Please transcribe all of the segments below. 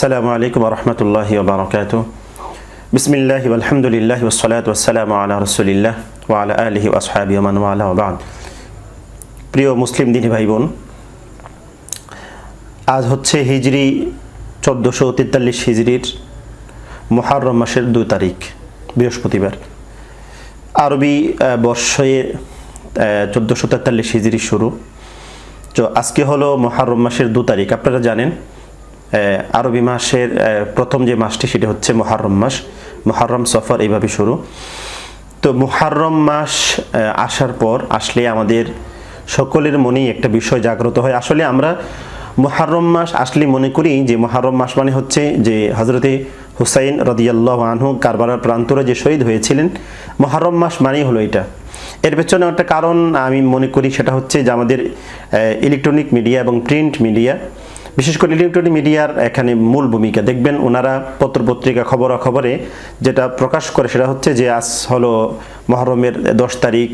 আসসালামু আলাইকুম রহমতুল্লাহি বারকাত বিসমিল্লাহি আলহামদুলিল্লাহ ওসলাত ওসালাম আলা রসুলিল্লাহ ওয়ালা আলহি আসহাবি ওমান ওয়ালা ওবান প্রিয় মুসলিম দিনী ভাই বোন আজ হচ্ছে হিজরি চোদ্দোশো তেতাল্লিশ হিজড়ির মহারম মাসের দুই তারিখ, বৃহস্পতিবার। আরবি বর্ষে চোদ্দোশো তেতাল্লিশ হিজড়ি শুরু। তো আজকে হলো মহারম মাসের দু তারিখ, আপনারা জানেন আরবি মাসের প্রথম যে মাসটি, সেটা হচ্ছে মহারম মাস। মহারম সফর এইভাবে শুরু। তো মুহাররম মাস আসার পর আসলে আমাদের সকলের মনেই একটা বিষয় জাগ্রত হয়। আসলে আমরা মুহাররম মাস আসলে মনে করি যে মুহাররম মাস মানে হচ্ছে যে হজরতে হুসাইন রদিয়াল্লাহ আনহু কারবালার প্রান্তরে যে শহীদ হয়েছিলেন, মুহাররম মাস মানেই হলো এটা। এর পেছনে একটা কারণ আমি মনে করি, সেটা হচ্ছে যে আমাদের ইলেকট্রনিক মিডিয়া এবং প্রিন্ট মিডিয়া বিশেষ করে ইলেকট্রনিক মিডিয়ার এখানে মূল ভূমিকা। দেখবেন ওনারা পত্রপত্রিকা খবরাখবরে যেটা প্রকাশ করে সেটা হচ্ছে যে আজ হলো মহরমের দশ তারিখ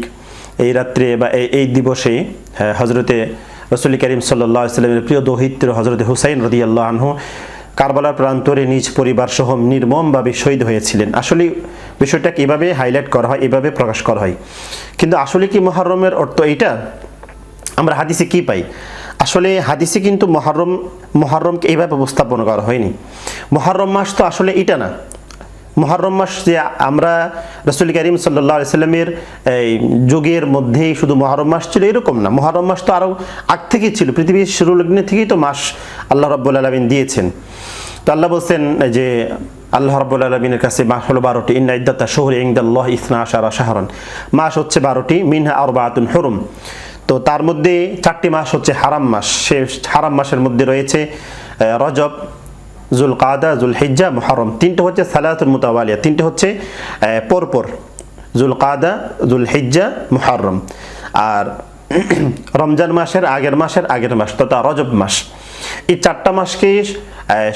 এই রাত্রে বা এই দিবসে হ্যাঁ, হজরতে রসুল করিম সাল্লাহ সাল্লামের প্রিয় দৌহিত্র হজরত হুসাইন রদি আল্লাহ আনহু কারবালার প্রান্তরে নিজ পরিবার সহ নির্মমভাবে শহীদ হয়েছিলেন। আসলে বিষয়টাকে এভাবে হাইলাইট করা হয় এভাবে প্রকাশ করা হয়। কিন্তু আসলে কি মহরমের অর্থ এইটা? আমরা হাদিসে কি পাই? আসলে হাদিসে কিন্তু মহরম, মহরমকে এইভাবে উপস্থাপন করা হয়নি। মহরম মাস তো আসলে এটা না। মহরম মাস যে আমরা রসুল করিম সাল্লাহ সাল্লামের এই যুগের মধ্যেই শুধু মহরম মাস ছিল, এরকম না। মহরম মাস তো আরও আগ থেকেই ছিল। পৃথিবীর শুরুলগ্নে থেকেই তো মাস আল্লাহ রব্বুল আলমিন দিয়েছেন। তো আল্লাহ বলছেন যে, আল্লাহ রব্বুল আলমিনের কাছে মাস হলো বারোটি। ইন্না ইদ্দাতা শহর ইংদাল্লাহ ইসনা আশারা শাহরন। মাস হচ্ছে বারোটি। মিনহা আর বাতুন হরুম। তো তার মধ্যে চারটি মাস হচ্ছে হারাম মাস। সে হারাম মাসের মধ্যে রয়েছে রজব জুল কাদা জুল হিজ্জা মুহরম। তিনটে হচ্ছে সালাতুল মুতাওয়ালিয়া। তিনটে হচ্ছে পরপর জুল কাদা জুল হিজ্জা মুহরম। আর রমজান মাসের আগের মাসের আগের মাস তথা রজব মাস। এই চারটা মাসকে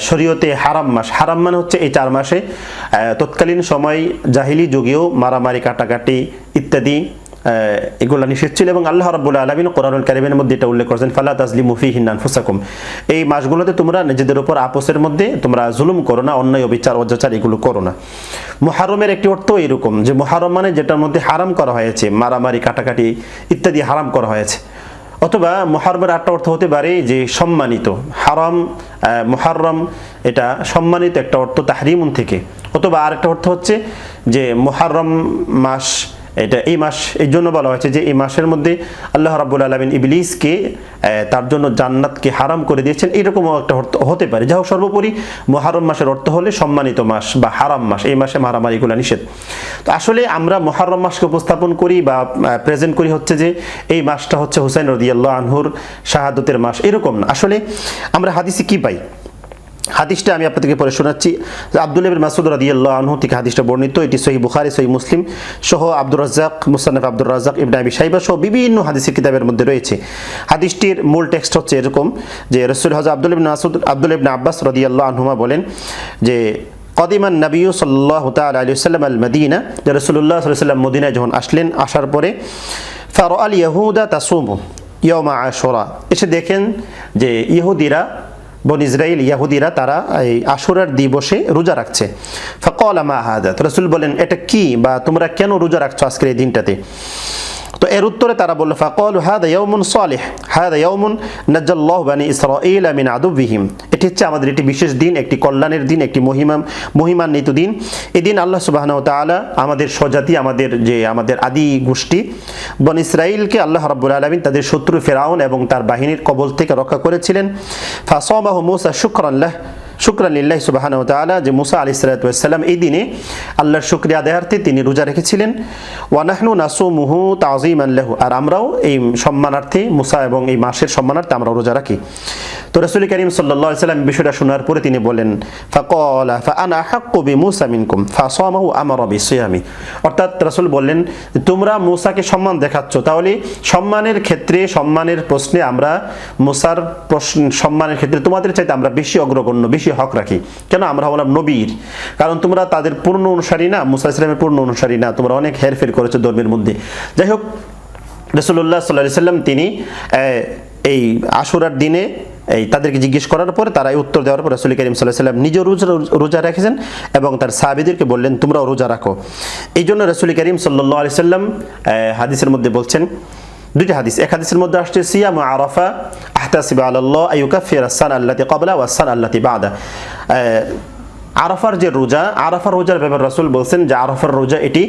শরীয়তে হারাম মাস। হারাম মানে হচ্ছে এই চার মাসে তৎকালীন সময় জাহিলি যুগেও মারামারি, কাটাকাটি ইত্যাদি এগুলো নিষেধ ছিল এবং আল্লাহ রাব্বুল আলামিন কোরআনুল কারিমের মধ্যে এটা উল্লেখ করেছেন ফালা মুফি ফিহি আনফুসাকুম। এই মাসগুলোতে তোমরা নিজেদের উপর আপোসের মধ্যে তোমরা জুলুম করো না অন্যায় অবিচার অত্যাচার এগুলো করো না। মুহারমের একটি অর্থ এরকম যে মুহারম মানে যেটার মধ্যে হারাম করা হয়েছে মারামারি কাটাকাটি ইত্যাদি হারাম করা হয়েছে। অথবা মুহারমের আটটা অর্থ হতে পারে যে সম্মানিত। হারাম আহ, মুহাররম এটা সম্মানিত একটা অর্থ তাহরিমুন থেকে। অথবা আরেকটা অর্থ হচ্ছে যে মুহাররম মাস এটা এই মাস, এই জন্য বলা হয়েছে যে এই মাসের মধ্যে আল্লাহ রাবুল আলমিন ইবলিসকে তার জন্য জান্নাতকে হারাম করে দিয়েছেন। এরকমও একটা হতে পারে। যাই হোক, সর্বোপরি মহারম মাসের অর্থ হলে সম্মানিত মাস বা হারাম মাস। এই মাসে মারামারিগুলো নিষেধ। তো আসলে আমরা মহারম মাসকে উপস্থাপন করি বা প্রেজেন্ট করি হচ্ছে যে এই মাসটা হচ্ছে হুসাইন রদিয়াল্লাহ আনহুর শাহাদতের মাস। এরকম না। আসলে আমরা হাদিসে কি পাই? হাদিসটা আমি আপনাদেরকে পরে শোনাচ্ছি। আব্দুল ইবিন মাসুদ রাদিয়াল্লাহু আনহু থেকে হাদিসটা বর্ণিত। এটি সহি বুখারী সহি মুসলিম সহ আব্দুর রাজ্জাক, মুসান্নাফ আব্দুর রাজ্জাক ইবনে আবি শাইবা সহ বিভিন্ন হাদিসের কিতাবের মধ্যে রয়েছে। হাদিসটির মূল টেক্সট হচ্ছে এরকম যে রসুল হজরত আব্দুল ইবিন মাসুদ আব্দুল ইবনে আব্বাস রাদিয়াল্লাহু আনহুমা বলেন যে, কদিমান নবী সাল্লাহ তাল আলী সাল্লাম আল মদিনা যে রসুল্লাহ সাল্লাম মদিনায় যখন আসলেন, আসার পরে ফার আল ইয়াহুদা তাসুমু ইয়মা আশোরা। এসে দেখেন যে ইহুদিরা বন ইসরায়েল, ইয়াহুদিরা তারা এই আশুরার দিবসে রোজা রাখছে। ফকল আমা রসুল বলেন, এটা কি বা তোমরা কেন রোজা রাখছো আজকের এই দিনটাতে? তো এর উত্তরে তারা বলল, ফাকল হাদ ইয়ৌমুন সালেহ, হাদ ইয়ৌমুন নাজ্জাল্লাহ বানি ইসরাঈল আমিন আদুবিহিম এটি হচ্ছে আমাদের একটি বিশেষ দিন, একটি কল্যাণের দিন, একটি মহিমা, মহিমান্বিত দিন। এই দিন আল্লাহ সুবাহন তাআলা আমাদের স্বজাতি, আমাদের যে, আমাদের আদি গোষ্ঠী, বন ইসরাইলকে আল্লাহ রাব্বুল আলমিন তাদের শত্রু ফেরাউন এবং তার বাহিনীর কবল থেকে রক্ষা করেছিলেন। ফাসমাহু মুসা শুক্রাল্লাহ শুক্রানিল্লাহ সুবাহান তালা যে মুসা আলি সালাতাম এই দিনে আল্লাহর শুক্রিয়া আদায়ার্থে তিনি রোজা রেখেছিলেন। ওয়ানাহনু নাসু মুহু তাজিম আল্লাহ আর আমরাও এই সম্মানার্থে মুসা এবং এই মাসের সম্মানার্থে আমরা রোজা রাখি। তো রসুল করিম সাল্লাহ সাল্লাম বিষয়টা শোনার পরে তিনি বলেন, ফাকলা ফা আনা হাক্কু বি মুসা মিনকুম, ফাসামাহু আমারা বিসিয়ামি। অর্থাৎ রসুল বললেন, তোমরা মুসাকে সম্মান দেখাচ্ছ। তাহলে সম্মানের ক্ষেত্রে, সম্মানের প্রশ্নে আমরা মুসার প্রশ্ন, সম্মানের ক্ষেত্রে তোমাদের চাইতে আমরা বেশি অগ্রগণ্য, বেশি হক রাখি। কেন? আমরা হলাম নবীর। কারণ তোমরা তাদের পূর্ণ অনুসারী না, মুসা ইসলামের পূর্ণ অনুসারী না। তোমরা অনেক হেরফের করেছ ধর্মের মধ্যে। যাই হোক রসুল্লাহ সাল্লাহ সাল্লাম তিনি এই আশুরার দিনে, এই তাদেরকে জিজ্ঞেস করার পরে তারা উত্তর দেওয়ার পর রসুল করিম সাল্লাহ সাল্লাম নিজেও রোজা রোজা রেখেছেন এবং তার সাহাবিদেরকে বললেন, তোমরাও রোজা রাখো। এই জন্য রসুল করিম সাল্লাহ আলি সাল্লাম হাদিসের মধ্যে বলছেন দুইটা হাদিস। এক হাদিসের মধ্যে আসছে, সিয়াম আরাফা আহতাসিবা আল্লাহ আইউকাফির আসান আল্লাতি কবলা ওয়াসান আল্লাতি বাদা। আরাফার যে রোজা, আরাফার রোজার ব্যাপারে রাসুল বলছেন যে আরাফার রোজা এটি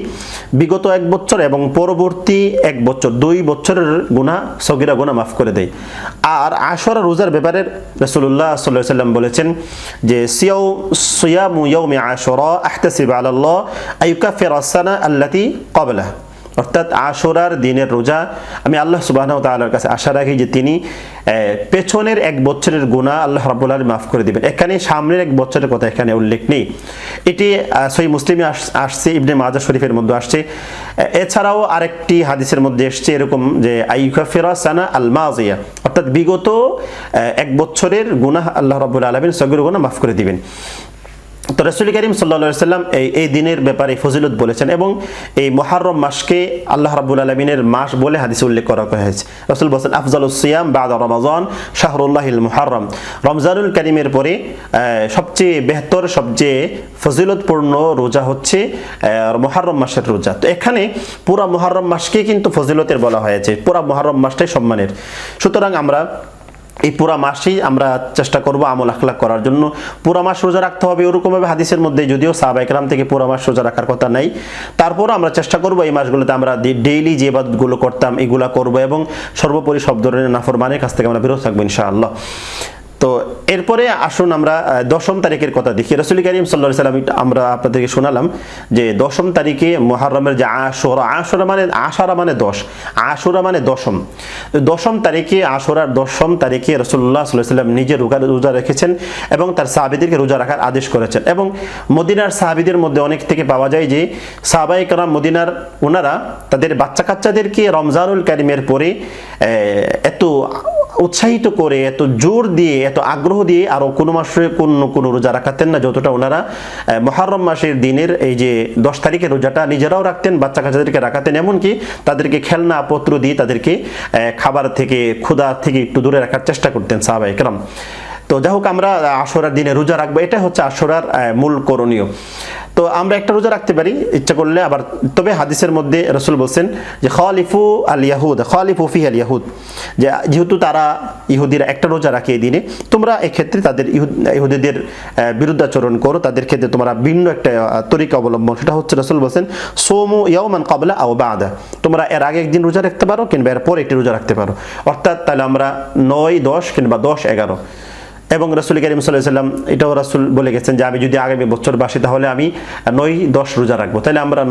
বিগত এক বছর এবং পরবর্তী এক বছর, দুই বছরের গুনাহ, সগিরা গুনাহ মাফ করে দেয়। আর আশরা রোজার ব্যাপারে রাসূলুল্লাহ সাল্লাল্লাহু আলাইহি সাল্লাম বলেছেন যে, সিয়াউ, সিয়ামু ইয়াউমি আশরা আহতাসিবু আলাল্লাহ আইউকাফির আসানা আল্লাতি কবলা অর্থাৎ আশরার দিনের রোজা, আমি আল্লাহ সুবাহ তাল্লার কাছে আশা রাখি যে তিনি পেছনের এক বছরের গুণা আল্লাহ রাবুল আলম মাফ করে দিবেন। এখানে সামনের এক বছরের কথা এখানে উল্লেখ নেই। এটি সহি মুসলিমে আস- আসছে, ইবনে মাজা শরীফের মধ্যে আসছে। এছাড়াও আরেকটি হাদিসের মধ্যে এসছে এরকম যে আইকা ফেরাসানা আল মাজিয়া অর্থাৎ বিগত এক বছরের গুনাহ আল্লাহ রাবুল আলমিন সগির গুণা মাফ করে দিবেন। তো রসুল করিম সাল্লা সাল্লাম এই এই দিনের ব্যাপারে ফজিলত বলেছেন এবং এই মহারম মাসকে আল্লাহ রাবুল আলমিনের মাস বলে হাদিসে উল্লেখ করা হয়েছে। রসুল বলছেন আফজাল সিয়াম বাদ রমাজন শাহরুল্লাহিল মুহাররম। রমজানুল করিমের পরে সবচেয়ে বেহতর, সবচেয়ে ফজিলতপূর্ণ রোজা হচ্ছে মহারম মাসের রোজা। তো এখানে পুরা মহারম মাসকে কিন্তু ফজিলতের বলা হয়েছে, পুরা মহারম মাসটাই সম্মানের। সুতরাং আমরা এই পুরা মাসেই আমরা চেষ্টা করব আমল আখলাক করার জন্য। পুরা মাস রোজা রাখতে হবে ওরকমভাবে হাদিসের মধ্যে, যদিও সাহাবাইকরাম থেকে পুরা মাস রোজা রাখার কথা নাই। তারপর আমরা চেষ্টা করব এই মাসগুলোতে আমরা ডেইলি যে বাদগুলো করতাম এগুলা করব এবং সর্বোপরি সব ধরনের নাফর মানের কাছ থেকে আমরা বিরত থাকব ইনশাআল্লাহ। তো এরপরে আসুন আমরা দশম তারিখের কথা দেখি। রসুল করিম সাল্লা সাল্লাম আমরা আপনাদেরকে শোনালাম যে দশম তারিখে মহারমের যে আশোরা আশোরা মানে আশারা মানে দশ, আশুরা মানে দশম। দশম তারিখে, আশুরার দশম তারিখে রসুল্লাহ সাল্লাহ সাল্লাম নিজে রোজা রোজা রেখেছেন এবং তার সাহাবিদেরকে রোজা রাখার আদেশ করেছেন এবং মদিনার সাহাবিদের মধ্যে অনেক থেকে পাওয়া যায় যে সাহাবাই কারাম মদিনার ওনারা তাদের বাচ্চা কাচ্চাদেরকে রমজানুল কারিমের পরে এত উৎসাহিত করে এত জোর দিয়ে এত আগ্রহ দিয়ে আরও কোনো মাসে কোন কোন রোজা রাখাতেন না যতটা ওনারা মহারম মাসের দিনের এই যে দশ তারিখের রোজাটা নিজেরাও রাখতেন বাচ্চা কাচ্চাদেরকে রাখাতেন এমনকি তাদেরকে খেলনা পত্র দিয়ে তাদেরকে খাবার থেকে ক্ষুধা থেকে একটু দূরে রাখার চেষ্টা করতেন সাহাবা একরাম। তো যাই হোক আমরা আশরার দিনে রোজা রাখব এটা হচ্ছে আশরার আহ, মূল করণীয়। তো আমরা একটা রোজা রাখতে পারি, ইচ্ছা করলে আবার, তবে হাদিসের মধ্যে রসুল বলছেন যে খালিফু আল ইয়াহুদ, খালিফু ফি আল ইয়াহুদ, যে যেহেতু তারা ইহুদিরা একটা রোজা রাখে এই দিনে, তোমরা এক্ষেত্রে তাদের ইহুদ- ইহুদিদের বিরুদ্ধাচরণ করো, তাদের ক্ষেত্রে তোমরা ভিন্ন একটা তরিকা অবলম্বন। সেটা হচ্ছে রসুল বলছেন, সোমু ইয়াউমান কাবলা আও বাদা তোমরা এর আগে একদিন রোজা রাখতে পারো কিংবা এর পরে একটি রোজা রাখতে পারো। অর্থাৎ তাহলে আমরা নয়, দশ কিংবা দশ, এগারো। এবং রসুল করিম সাল্লাম এটাও রাসুল বলে গেছেন যে আমি যদি আগামী বছর বাসি তাহলে আমি নয় দশ রোজা রাখব। তাহলে আমরা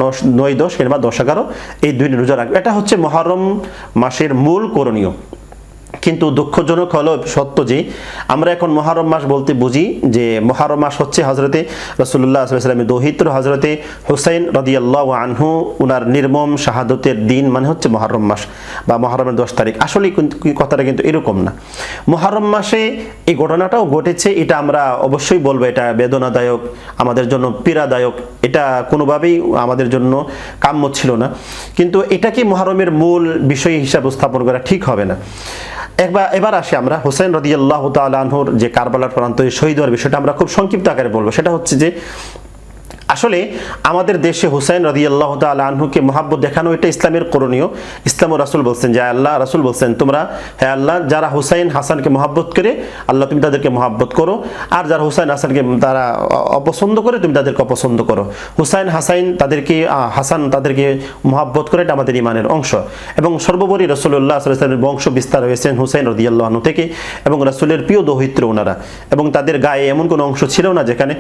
নয় দশ কিংবা দশ এগারো এই দুই রোজা রাখব। এটা হচ্ছে মহরম মাসের মূল করণীয়। কিন্তু দুঃখজনক হলো সত্য যে আমরা এখন মহারম মাস বলতে বুঝি যে মহারম মাস হচ্ছে হজরতে রসুল্লাহ সাল্লামের দৌহিত্র হজরতে হুসাইন রদিয়াল্লাহ আনহু উনার নির্মম শাহাদতের দিন মানে হচ্ছে মহারম মাস বা মহারমের দশ তারিখ। আসলে কথাটা কিন্তু এরকম না। মহারম মাসে এই ঘটনাটাও ঘটেছে, এটা আমরা অবশ্যই বলব, এটা বেদনাদায়ক, আমাদের জন্য পীড়াদায়ক, এটা কোনোভাবেই আমাদের জন্য কাম্য ছিল না। কিন্তু এটাকে মহারমের মূল বিষয় হিসাবে স্থাপন করা ঠিক হবে না? একবার, এবার আসি আমরা। হোসেন রদিয়াল্লাহ তালহুর যে কারবালার প্রান্ত শহীদ হওয়ার বিষয়টা আমরা খুব সংক্ষিপ্ত আকারে বলব। সেটা হচ্ছে যে আসলে আমাদের দেশে হুসাইন রদি আল্লাহ আনহুকে মহাব্বত দেখানো এটা ইসলামের করণীয়। ইসলাম ও রাসুল বলছেন যে আল্লাহ, রাসুল বলছেন, তোমরা, হে আল্লাহ, যারা হুসাইন হাসানকে মহাব্বত করে, আল্লাহ তুমি তাদেরকে মহাব্বত করো। আর যারা হুসাইন হাসানকে তারা অপছন্দ করে, তুমি তাদেরকে অপছন্দ করো। হুসাইন হাসাইন তাদেরকে হাসান তাদেরকে মহাব্বত করে এটা আমাদের ইমানের অংশ। এবং সর্বোপরি রসুল্লাহ সাল্লামের বংশ বিস্তার হয়েছেন হুসাইন রদি আল্লাহ থেকে এবং রাসুলের প্রিয় দৌহিত্র ওনারা। এবং তাদের গায়ে এমন কোনো অংশ ছিল না যেখানে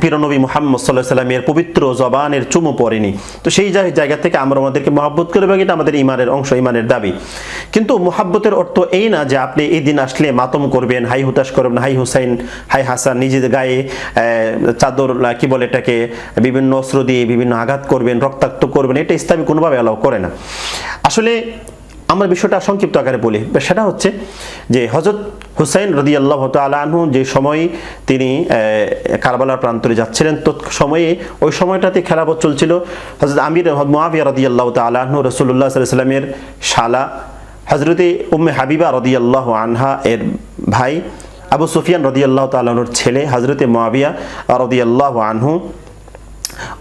পিরনবী মোহাম্মদ সাল্লাহ সাল্লামের পবিত্র জবানের চুমু পড়েনি তো সেই জায়- জায়গা থেকে আমরা ওনাদেরকে মহাব্বত করে এবং এটা আমাদের ইমানের অংশ ইমানের দাবি। কিন্তু মহাব্বতের অর্থ এই না যে আপনি এই দিন আসলে মাতম করবেন, হাই হুতাশ করবেন, হাই হুসাইন, হাই হাসান নিজেদের গায়ে চাদর কি বলে এটাকে, বিভিন্ন অস্ত্র দিয়ে বিভিন্ন আঘাত করবেন, রক্তাক্ত করবেন, এটা ইসলামী কোনোভাবে অ্যালাউ করে না। আসলে আমরা বিষয়টা সংক্ষিপ্ত আকারে বলি। সেটা হচ্ছে যে হজরত হুসাইন রদি আল্লাহ আনহু যে সময় তিনি কারবালার প্রান্তরে যাচ্ছিলেন তো সময়ে ওই সময়টাতে খেলাপথ চলছিল। হজরত আমির মোয়াবিয়া রদি আল্লাহ আনহু রসুল্লাহ সাল্লামের শালা। হজরতে উম্মে হাবিবা রদি আল্লাহ আনহা এর ভাই আবু সুফিয়ান রদিয়াল্লাহ তালুর ছেলে হজরতে মোয়াবিয়া রদিয়াল্লাহ আনহু।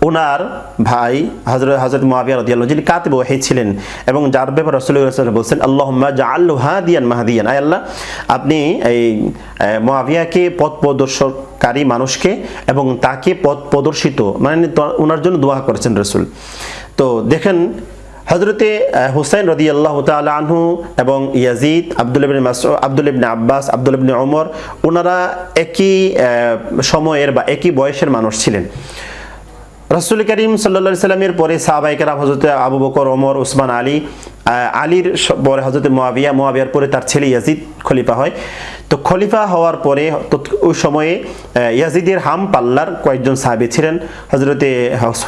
ওনার ভাই হজরত হজরত মহাবিয়া রদিয়াল্লাহ যিনি কাতিব ওয়াহি ছিলেন এবং যার ব্যাপারে রসুল্লাহ বলছেন আল্লাহ জা আল্লু হাদিয়ান মাহাদিয়ান। আয় আল্লাহ, আপনি এই মহাবিয়াকে পথ প্রদর্শনকারী মানুষকে এবং তাকে পথ প্রদর্শিত মানে ওনার জন্য দোয়া করেছেন রসুল। তো দেখেন হজরতে হুসাইন রদি আল্লাহ আনহু এবং ইয়াজিদ আব্দুল ইবনে মাসউ আব্দুল ইবনে আব্বাস আব্দুল ইবনে ওমর ওনারা একই সময়ের বা একই বয়সের মানুষ ছিলেন। রসুল করিম সাল্লা সাল্লামের পরে সাহাবাইকেরা হজরত আবু বকর, ওমর ওসমান আলী আলীর পরে হজরত মোয়াবিয়া মোয়াবিয়ার পরে তার ছেলে ইয়াজিদ খলিফা হয়। তো খলিফা হওয়ার পরে ওই সময়ে ইয়াজিদের হাম পাল্লার কয়েকজন সাহাবি ছিলেন। হজরতে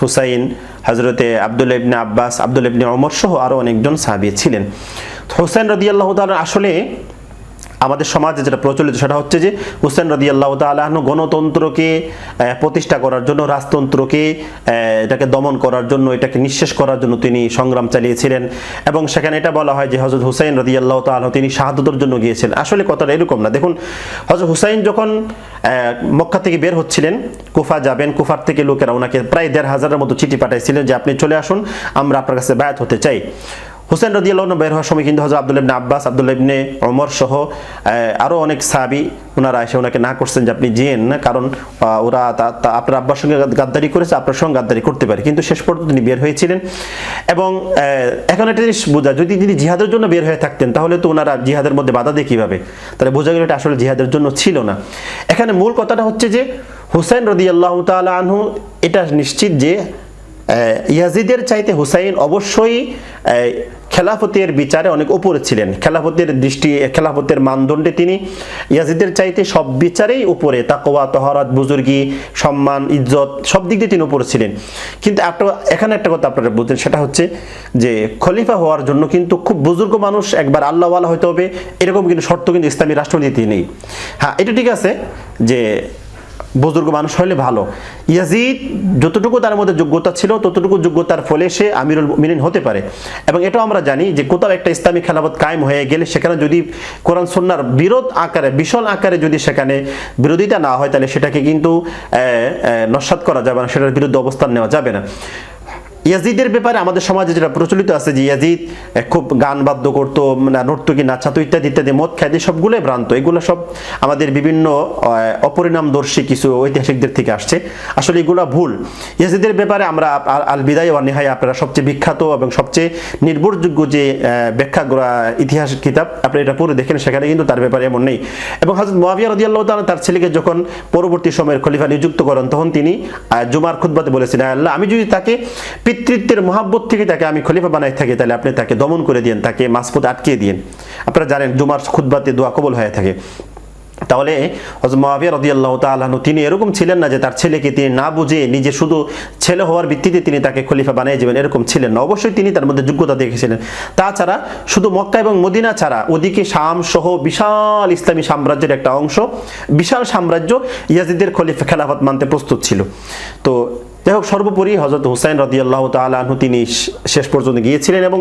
হুসাইন হজরতে আবদুল ইবনে আব্বাস আবদুল ইবনে ওমর সহ আরও অনেকজন সাহাবি ছিলেন। হুসাইন রদিয়াল্লাহ আসলে আমাদের সমাজে যেটা প্রচলিত সেটা হচ্ছে যে হুসেন রদি আল্লাহ তালাহন গণতন্ত্রকে প্রতিষ্ঠা করার জন্য, রাজতন্ত্রকে এটাকে দমন করার জন্য, এটাকে নিঃশেষ করার জন্য তিনি সংগ্রাম চালিয়েছিলেন। এবং সেখানে এটা বলা হয় যে হজরত হুসাইন রদি আল্লাহ তালাহ তিনি শাহাদতের জন্য গিয়েছিলেন। আসলে কথাটা এরকম না। দেখুন হজরত হুসাইন যখন মক্কা থেকে বের হচ্ছিলেন, কুফা যাবেন, কুফার থেকে লোকেরা ওনাকে প্রায় দেড় হাজারের মতো চিঠি পাঠাইছিলেন যে, আপনি চলে আসুন, আমরা আপনার কাছে বায়াত হতে চাই। হুসেন রদিয়াল্লাহ বের হওয়ার সময় কিন্তু হজরত আব্দুল ইবনে আব্বাস আব্দুল ইবনে ওমর সহ আহ, আরও অনেক সাহাবি ওনারা এসে ওনাকে না করছেন যে আপনি যেন না কারণ ওরা তা- আপনার আব্বার সঙ্গে গাদ্দারি করেছে আপনার সঙ্গে গাদ্দারি করতে পারে। কিন্তু শেষ পর্যন্ত তিনি বের হয়েছিলেন এবং এখন একটা জিনিস বোঝা যদি তিনি জিহাদের জন্য বের হয়ে থাকতেন তাহলে তো ওনারা জিহাদের মধ্যে বাধা দেয় কীভাবে? তাহলে বোঝা গেল এটা আসলে জিহাদের জন্য ছিল না। এখানে মূল কথাটা হচ্ছে যে হুসাইন রদি তালা আনহু এটা নিশ্চিত যে ইয়াজিদের চাইতে হুসাইন অবশ্যই খেলাফতের বিচারে অনেক উপরে ছিলেন। খেলাফতের দৃষ্টি, খেলাফতের মানদণ্ডে তিনি ইয়াজিদের চাইতে সব বিচারেই উপরে। তাকওয়া, তহরাত, বুজুর্গি, সম্মান, ইজ্জত, সব দিক দিয়ে তিনি উপরে ছিলেন। কিন্তু একটা, এখানে একটা কথা আপনারা বুঝতেন সেটা হচ্ছে যে খলিফা হওয়ার জন্য কিন্তু খুব বুজুর্গ মানুষ, একবার আল্লাহওয়ালা হতে হবে, এরকম কিন্তু শর্ত কিন্তু ইসলামী রাষ্ট্রনীতি নেই। হ্যাঁ এটা ঠিক আছে যে বুজুর্গ মানুষ হলে ভালো। ইয়াজিদ যতটুকু তার মধ্যে যোগ্যতা ছিল, ততটুকু যোগ্যতার ফলে সে আমিরুল মিনিন হতে পারে। এবং এটাও আমরা জানি যে কোথাও একটা ইসলামী খেলাফত কায়েম হয়ে গেলে সেখানে যদি কোরআন সন্ন্যার বিরোধ আকারে, বিশাল আকারে যদি সেখানে বিরোধিতা না হয়, তাহলে সেটাকে কিন্তু নস্বাত করা যাবে না, সেটার বিরুদ্ধে অবস্থান নেওয়া যাবে না। ইয়াজিদের ব্যাপারে আমাদের সমাজে যেটা প্রচলিত আছে যে ইয়াজিদ খুব গান বাদ্য করতো নর্তকী নাচাতো ইত্যাদি ইত্যাদি, মদ খাইতে সবগুলোই ভ্রান্ত। এগুলো সব আমাদের বিভিন্ন অপরিণামদর্শী কিছু ঐতিহাসিকদের থেকে আসছে। আসলে এগুলো ভুল। ইয়াজিদের ব্যাপারে আমরা আল বিদায় ওয়া নিহায় আপনারা সবচেয়ে বিখ্যাত এবং সবচেয়ে নির্ভরযোগ্য যে ব্যাখ্যা ইতিহাস কিতাব আপনি এটা পড়ে দেখেন, সেখানে কিন্তু তার ব্যাপারে এমন নেই। এবং হজরত মোয়াবিয়া রদিয়াল্লাহ তাআলা তার ছেলেকে যখন পরবর্তী সময়ের খলিফা নিযুক্ত করেন, তখন তিনি জুমার খুতবাতে বলেছেন "আয় আল্লাহ, আমি যদি তাকে পিতৃত্বের মহাব্বত থেকে তাকে আমি খলিফা বানাই থাকি, তাহলে আপনি তাকে দমন করে দিন তাকে মাসপুত আটকিয়ে দিন আপনারা জানেন জুমার খুতবাতে দোয়া কবল হয়ে থাকে। তাহলে হজরত মহাবিয়া রদিয়াল্লাহ তালাহনু তিনি এরকম ছিলেন না যে তার ছেলেকে তিনি না বুঝে নিজে শুধু ছেলে হওয়ার ভিত্তিতে তিনি তাকে খলিফা বানিয়ে যাবেন, এরকম ছিলেন না। অবশ্যই তিনি তার মধ্যে যোগ্যতা দেখেছিলেন। তাছাড়া শুধু মক্কা এবং মদিনা ছাড়া ওদিকে শাম সহ বিশাল ইসলামী সাম্রাজ্যের একটা অংশ, বিশাল সাম্রাজ্য ইয়াজিদের খলিফা খেলাফত মানতে প্রস্তুত ছিল। তো যাই হোক সর্বোপরি হজরত হুসাইন রদিয়াল্লাহ তালু তিনি শেষ পর্যন্ত গিয়েছিলেন এবং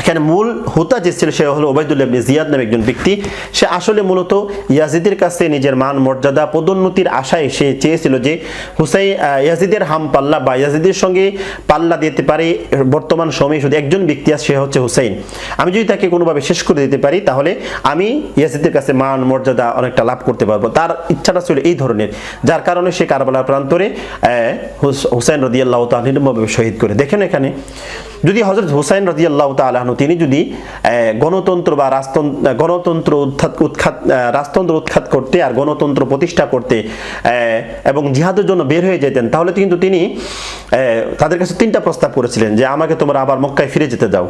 এখানে মূল হুতা যে ছিল, সে হলো ওবায়দুল্লাহ ইবনে জিয়াদ নামে একজন ব্যক্তি। সে আসলে মূলত ইয়াজিদের কাছে নিজের মান, মর্যাদা, পদোন্নতির আশায় সে চেয়েছিল যে হুসাই ইয়াজিদের হাম পাল্লা বা ইয়াজিদের সঙ্গে পাল্লা দিতে পারে। বর্তমান সময়ে শুধু একজন ব্যক্তি আছে, সে হচ্ছে হুসাইন। আমি যদি তাকে কোনোভাবে শেষ করে দিতে পারি, তাহলে আমি ইয়াজিদের কাছে মান, মর্যাদা অনেকটা লাভ করতে পারব। তার ইচ্ছাটা ছিল এই ধরনের, যার কারণে সে কারবালার প্রান্তরে হুসাইন রদিয়াল্লাহ তাহিনভাবে শহীদ করে। দেখেন এখানে যদি হজরত হুসাইন রাজি আল্লাহ তালাহনু তিনি যদি গণতন্ত্র বা রাজতন্ত্র গণতন্ত্র উৎখাত উৎখাত রাজতন্ত্র উৎখাত করতে আর গণতন্ত্র প্রতিষ্ঠা করতে এবং জিহাদের জন্য বের হয়ে যেতেন, তাহলে কিন্তু তিনি তাদের কাছে তিনটা প্রস্তাব করেছিলেন যে, আমাকে তোমরা আবার মক্কায় ফিরে যেতে দাও।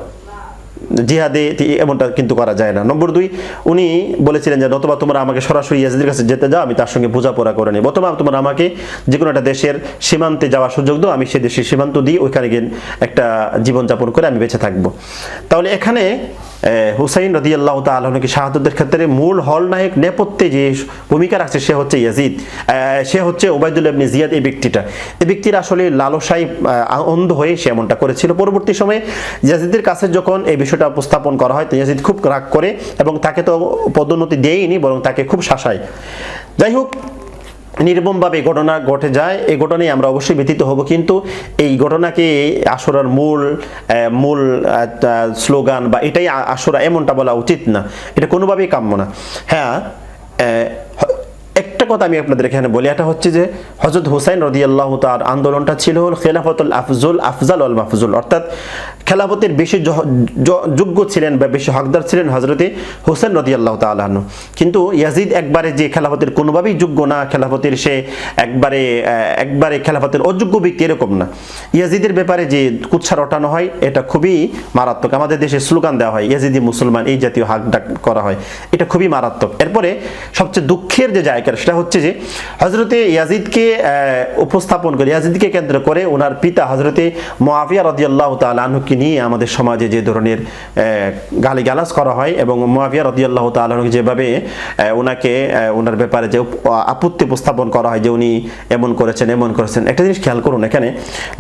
জিহাদে এমনটা কিন্তু করা যায় না। নম্বর দুই, উনি বলেছিলেন যে, নতুবা তোমরা আমাকে সরাসরি ইয়াজিদের কাছে যেতে যাও, আমি তার সঙ্গে বোঝাপড়া করে নিই অথবা তোমরা আমাকে যে কোনো একটা দেশের সীমান্তে যাওয়ার সুযোগ দাও, আমি সেই দেশের সীমান্ত দিই ওইখানে গিয়ে একটা জীবনযাপন করে আমি বেঁচে থাকব। তাহলে এখানে হুসাইন রদি আল্লাহ তালকে শাহাদতের ক্ষেত্রে মূল হল নায়ক নেপথ্যে যে ভূমিকা রাখছে সে হচ্ছে ইয়াজিদ। সে হচ্ছে ওবায়দুল ইবনে জিয়াদ এই ব্যক্তিটা। এই ব্যক্তির আসলে লালসাই অন্ধ হয়ে সে এমনটা করেছিল। পরবর্তী সময়ে ইয়াজিদের কাছে যখন এই বিষয়টা উপস্থাপন করা হয়, তো ইয়াজিদ খুব রাগ করে এবং তাকে তো পদোন্নতি দেয়নি বরং তাকে খুব শাসায়। যাই হোক নির্মমভাবে ঘটনা ঘটে যায়। এই ঘটনায় আমরা অবশ্যই ব্যতীত হব, কিন্তু এই ঘটনাকে আসরার মূল মূল স্লোগান বা এটাই আসরা এমনটা বলা উচিত না। এটা কোনোভাবেই কাম্য না। হ্যাঁ একটা কথা আমি আপনাদের এখানে বলি, এটা হচ্ছে যে হজরত হুসাইন রদি আল্লাহ তার আন্দোলনটা ছিল খেলাফতুল আফজুল আফজাল আল মাফজুল। অর্থাৎ খেলাফতের বেশি যোগ্য ছিলেন বা বেশি হকদার ছিলেন হজরতে হুসেন রদি আল্লাহ তালাহন কিন্তু ইয়াজিদ একবারে যে খেলাফতের কোনোভাবেই যোগ্য না, খেলাফতের সে একবারে একবারে খেলাফতের অযোগ্য ব্যক্তি এরকম না। ইয়াজিদের ব্যাপারে যে কুচ্ছা রটানো হয়, এটা খুবই মারাত্মক। আমাদের দেশে স্লোগান দেওয়া হয়, ইয়াজিদি মুসলমান, এই জাতীয় হাক ডাক করা হয়। এটা খুবই মারাত্মক। এরপরে সবচেয়ে দুঃখের যে জায়গা, সেটা হচ্ছে যে হজরতে ইয়াজিদকে উপস্থাপন করে, ইয়াজিদকে কেন্দ্র করে ওনার পিতা হজরতে মোয়াফিয়া রদিয়াল্লাহ তালকে নিয়ে আমাদের সমাজে যে ধরনের গালি গালাজ করা হয় এবং মোয়াফিয়া রদিয়াল্লাহ তালকে যেভাবে ওনাকে ওনার ব্যাপারে যে আপত্তি উপস্থাপন করা হয় যে উনি এমন করেছেন এমন করেছেন। একটা জিনিস খেয়াল করুন এখানে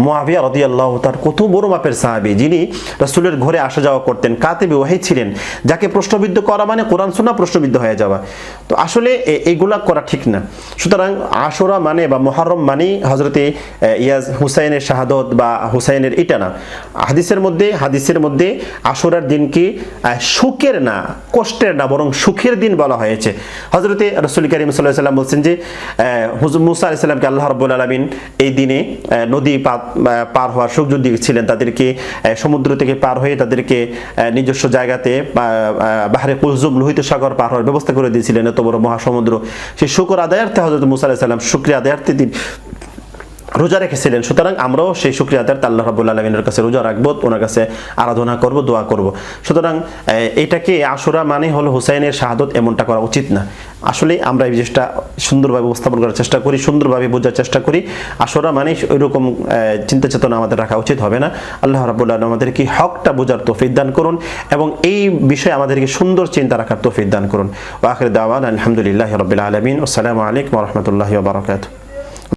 মোয়াবিয়া রদি আল্লাহ তার কত বড় মাপের সাহাবি, যিনি রসুলের ঘরে আসা যাওয়া করতেন, কাতেবে ওয়াহি ছিলেন, যাকে প্রশ্নবিদ্ধ করা মানে কোরআন শোনা প্রশ্নবিদ্ধ হয়ে যাওয়া। তো আসলে এ- এইগুলা করা ঠিক না। সুতরাং আশোরা মানে বা মহরম মানে হজরতে ইয়াজ হুসাইনের শাহাদত বা হুসাইনের এটা না। হাদিসের মধ্যে হাদিসের মধ্যে আশুরার দিনকে সুখের না, কষ্টের না, বরং সুখের দিন বলা হয়েছে। হজরতে রসুল করিম সাল্লাহ সাল্লাম বলছেন যে মুসা আলাইসাল্লামকে আল্লাহ রব্বুল আলমিন এই দিনে নদী পার হওয়ার সুযোগ দিয়েছিলেন। তাদেরকে সমুদ্র থেকে পার হয়ে তাদেরকে নিজস্ব জায়গাতে বাহারে কুলজুম লোহিত সাগর পার হওয়ার ব্যবস্থা করে দিয়েছিলেন। এত বড় মহাসমুদ্র। সেই শুকর আদায়ার্থে হজরত মুসা আলাহিসাল্লাম শুক্রিয়া আদায়ার্থে তিনি রোজা রেখেছিলেন। সুতরাং আমরাও সেই শুক্রিয়া আদার আল্লাহ রাবুল আলমিনের কাছে রোজা রাখব, ওনার কাছে আরাধনা করব, দোয়া করব। সুতরাং এটাকে আশুরা মানে হলো হুসাইনের শাহাদত এমনটা করা উচিত না। আসলে আমরা এই জিনিসটা সুন্দরভাবে উপস্থাপন করার চেষ্টা করি, সুন্দরভাবে বোঝার চেষ্টা করি। আশুরা মানে ওইরকম চিন্তা চেতনা আমাদের রাখা উচিত হবে না। আল্লাহ রাবুল আলম আমাদেরকে হকটা বোঝার তৌফিক দান করুন এবং এই বিষয়ে আমাদেরকে সুন্দর চিন্তা রাখার তৌফিক দান করুন। ওয়াখির দাওয়ান আলহামদুলিল্লাহ রবিল আলমিন। আসসালামু আলাইকুম রহমতুল্লাহ বারকাত